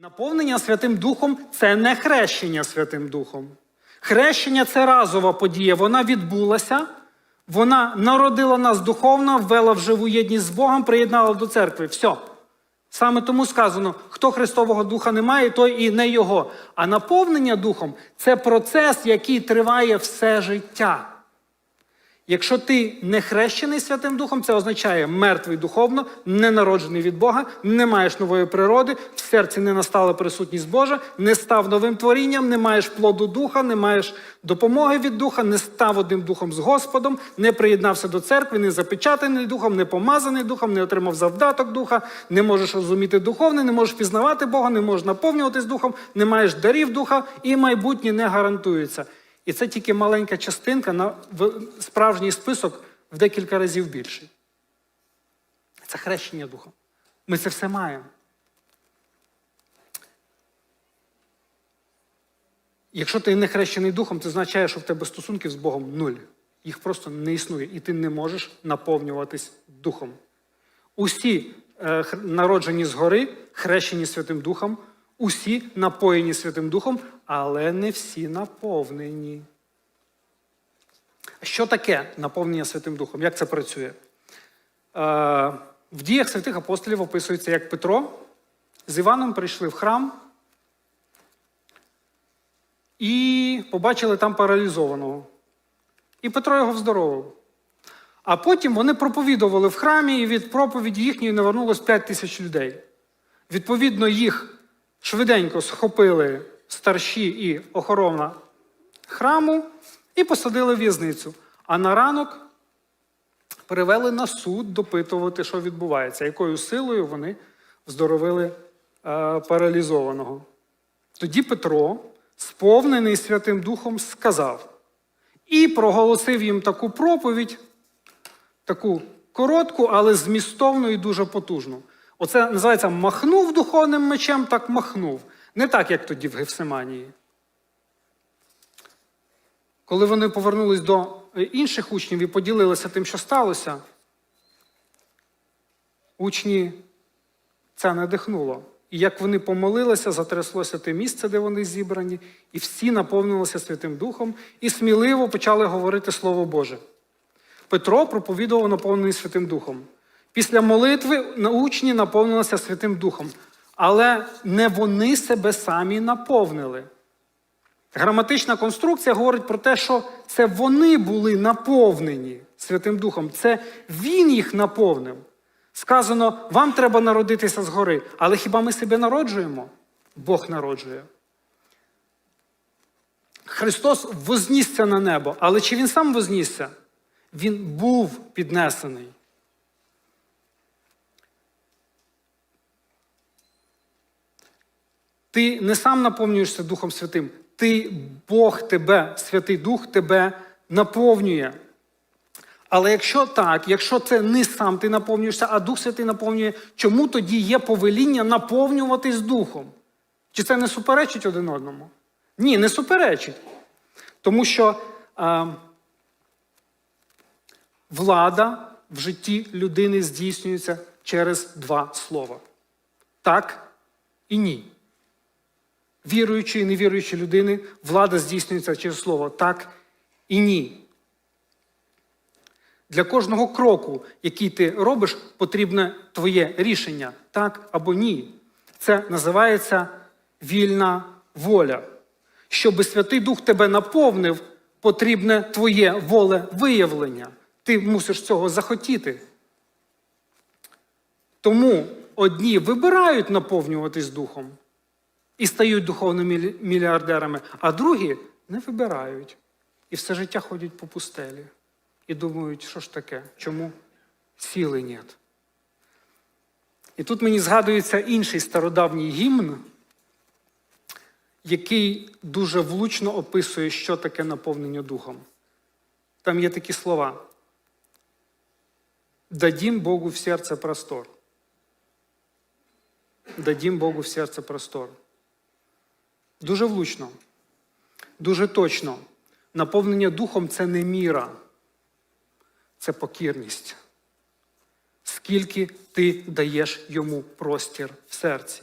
Наповнення Святим Духом це не хрещення Святим Духом. Хрещення це разова подія. Вона відбулася, вона народила нас духовно, ввела в живу єдність з Богом, приєднала до церкви. Все. Саме тому сказано, хто Христового Духа не має, той і не його. А наповнення Духом це процес, який триває все життя. Якщо ти не хрещений Святим Духом, це означає мертвий духовно, не народжений від Бога, не маєш нової природи, в серці не настала присутність Божа, не став новим творінням, не маєш плоду духа, не маєш допомоги від духа, не став одним духом з Господом, не приєднався до церкви, не запечатаний духом, не помазаний духом, не отримав завдаток духа, не можеш розуміти духовне, не можеш пізнавати Бога, не можеш наповнюватись духом, не маєш дарів духа, і майбутнє не гарантується. І це тільки маленька частинка на справжній список в декілька разів більший. Це хрещення духом. Ми це все маємо. Якщо ти не хрещений духом, це означає, що в тебе стосунків з Богом нуль. Їх просто не існує, і ти не можеш наповнюватись духом. Усі е, народжені згори, хрещені Святим Духом, усі напоєні Святим Духом, але не всі наповнені. Що таке наповнення Святим Духом? Як це працює? Е, в діях святих апостолів описується, як Петро з Іваном прийшли в храм і побачили там паралізованого. І Петро його вздоровив. А потім вони проповідували в храмі, і від проповіді їхньої навернулось 5 тисяч людей. Відповідно, їх швиденько схопили старші і охорона храму і посадили в в'язницю. А на ранок перевели на суд допитувати, що відбувається, якою силою вони здоровили е, паралізованого. Тоді Петро, сповнений Святим Духом, сказав і проголосив їм таку проповідь, таку коротку, але змістовну і дуже потужну. Оце називається махнув духовним мечем, так махнув. Не так, як тоді в Гефсиманії. Коли вони повернулись до е, інших учнів і поділилися тим, що сталося, учні це надихнуло. І як вони помолилися, затряслося те місце, де вони зібрані, і всі наповнилися Святим Духом і сміливо почали говорити Слово Боже. Петро проповідував наповнений Святим Духом. Після молитви учні наповнилися Святим Духом, але не вони себе самі наповнили. Граматична конструкція говорить про те, що це вони були наповнені Святим Духом. Це Він їх наповнив. Сказано, вам треба народитися згори. Але хіба ми себе народжуємо? Бог народжує. Христос вознісся на небо, але чи Він сам вознісся? Він був піднесений. Ти не сам наповнюєшся Духом Святим, ти Бог тебе, Святий Дух тебе наповнює. Але якщо так, якщо це не сам ти наповнюєшся, а Дух Святий наповнює, чому тоді є повеління наповнюватись Духом? Чи це не суперечить один одному? Ні, не суперечить. Тому що е, влада в житті людини здійснюється через два слова: так і ні. Віруючої і невіруючої людини влада здійснюється через слово так і ні. Для кожного кроку, який ти робиш, потрібне твоє рішення так або ні. Це називається вільна воля. Щоби Святий Дух тебе наповнив, потрібне твоє волевиявлення. Ти мусиш цього захотіти. Тому одні вибирають наповнюватись духом і стають духовними мільярдерами, а другі не вибирають. І все життя ходять по пустелі. І думають, що ж таке, чому сіли нет. І тут мені згадується інший стародавній гімн, який дуже влучно описує, що таке наповнення духом. Там є такі слова. Дадім Богу в серце простор. Дадім Богу в серце простор. Дуже влучно, дуже точно. Наповнення духом це не міра, це покірність. Скільки ти даєш йому простір в серці.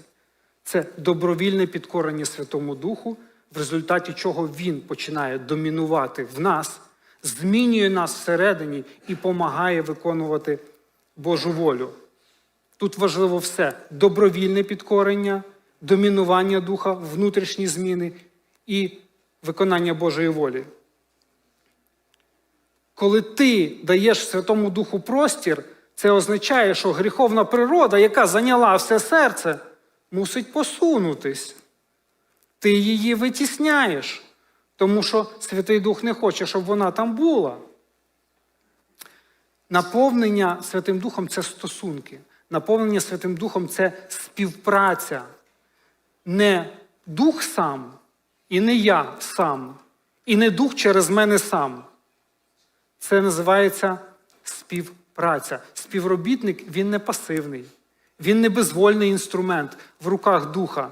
це добровільне підкорення Святому Духу, в результаті чого Він починає домінувати в нас, змінює нас всередині і допомагає виконувати Божу волю. Тут важливо все: добровільне підкорення, домінування духа, внутрішні зміни і виконання Божої волі. Коли ти даєш Святому Духу простір, це означає, що гріховна природа, яка зайняла все серце, мусить посунутись. Ти її витісняєш, тому що Святий Дух не хоче, щоб вона там була. Наповнення Святим Духом це стосунки. Наповнення Святим Духом це співпраця. Не дух сам, і не я сам, і не дух через мене сам. Це називається співпраця. Співробітник він не пасивний, він не безвольний інструмент в руках духа.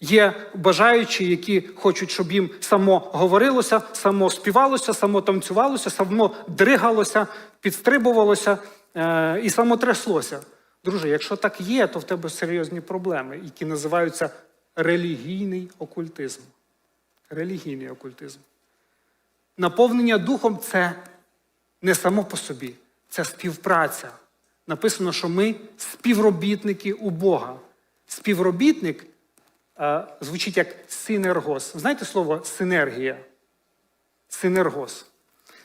Є бажаючі, які хочуть, щоб їм само говорилося, само співалося, само танцювалося, само дригалося, підстрибувалося е- і само тряслося. Друже, якщо так є, то в тебе серйозні проблеми, які називаються релігійний окультизм. Релігійний окультизм. Наповнення духом це не само по собі, це співпраця. Написано, що ми співробітники у Бога. Співробітник е, звучить як синергос. Знаєте слово синергія? Синергос.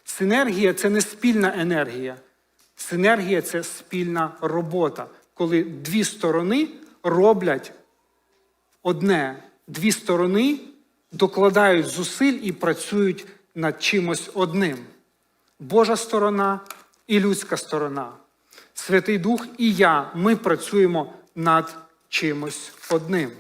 Синергія це не спільна енергія. Синергія це спільна робота, коли дві сторони роблять одне, дві сторони докладають зусиль і працюють над чимось одним. Божа сторона і людська сторона. Святий Дух і я, ми працюємо над чимось одним.